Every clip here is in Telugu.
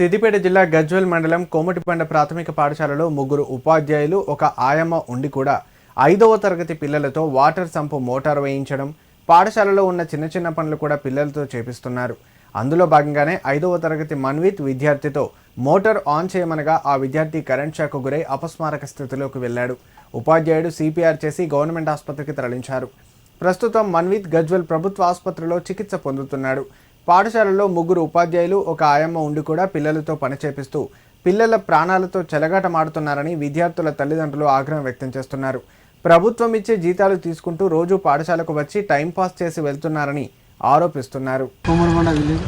సిద్దిపేట జిల్లా గజ్వెల్ మండలం కోమటిపండ ప్రాథమిక పాఠశాలలో ముగ్గురు ఉపాధ్యాయులు ఒక ఆయమ్మ ఉండి కూడా ఐదవ తరగతి పిల్లలతో వాటర్ సంపు మోటార్ వేయించడం పాఠశాలలో ఉన్న చిన్న చిన్న పనులు కూడా పిల్లలతో చేపిస్తున్నారు. అందులో భాగంగానే ఐదవ తరగతి మన్విత్ విద్యార్థితో మోటార్ ఆన్ చేయమనగా ఆ విద్యార్థి కరెంట్ షాక్ గురై అపస్మారక స్థితిలోకి వెళ్ళాడు. ఉపాధ్యాయుడు సిపిఆర్ చేసి గవర్నమెంట్ ఆసుపత్రికి తరలించారు. ప్రస్తుతం మన్విత్ గజ్వెల్ ప్రభుత్వ ఆసుపత్రిలో చికిత్స పొందుతున్నాడు. పాఠశాలలో ముగ్గురు ఉపాధ్యాయులు ఒక ఆయమ్మ ఉండి కూడా పిల్లలతో పని చేపిస్తూ పిల్లల ప్రాణాలతో చెలగాటమాడుతున్నారని విద్యార్థుల తల్లిదండ్రులు ఆగ్రహం వ్యక్తం చేస్తున్నారు. ప్రభుత్వం ఇచ్చే జీతాలు తీసుకుంటూ రోజు పాఠశాలకు వచ్చి టైంపాస్ చేసి వెళ్తున్నారని ఆరోపిస్తున్నారు. విలేజ్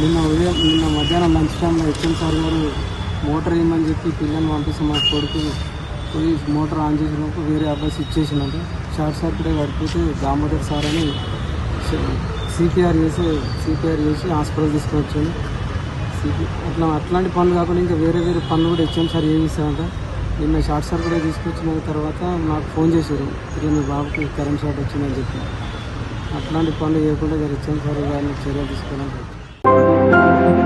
నిన్న ఉదయం నిన్న మధ్యాహ్నం లంచ్ టైంలో హెచ్ఎం సార్ గారు మోటార్ వేయమని చెప్పి పిల్లల్ని పంపిస్తే మా కొడుకు పోయి మోటార్ ఆన్ చేసినప్పుడు వేరే అబ్బాయి స్విచ్ చేసినట్టు షార్ట్ సర్క్యూట్ పడిపోతే దామోదర్ సార్ అని సిపిఆర్ చేసి సిపిఆర్ చేసి హాస్పిటల్ తీసుకొచ్చాను సిపి అట్లా అట్లాంటి పనులు కాకుండా ఇంకా వేరే వేరే పనులు కూడా హెచ్ఎం సార్ చేయిస్తారంట నిన్న షార్ట్ సర్క్యూట్ తీసుకొచ్చిన తర్వాత నాకు ఫోన్ చేశారు. ఇట్లా మీ బాబుకి కరెంట్ షార్ట్ వచ్చిందని చెప్పి. అట్లాంటి పనులు చేయకుండా హెచ్ఎం సార్ గారిని చర్య తీసుకోవడానికి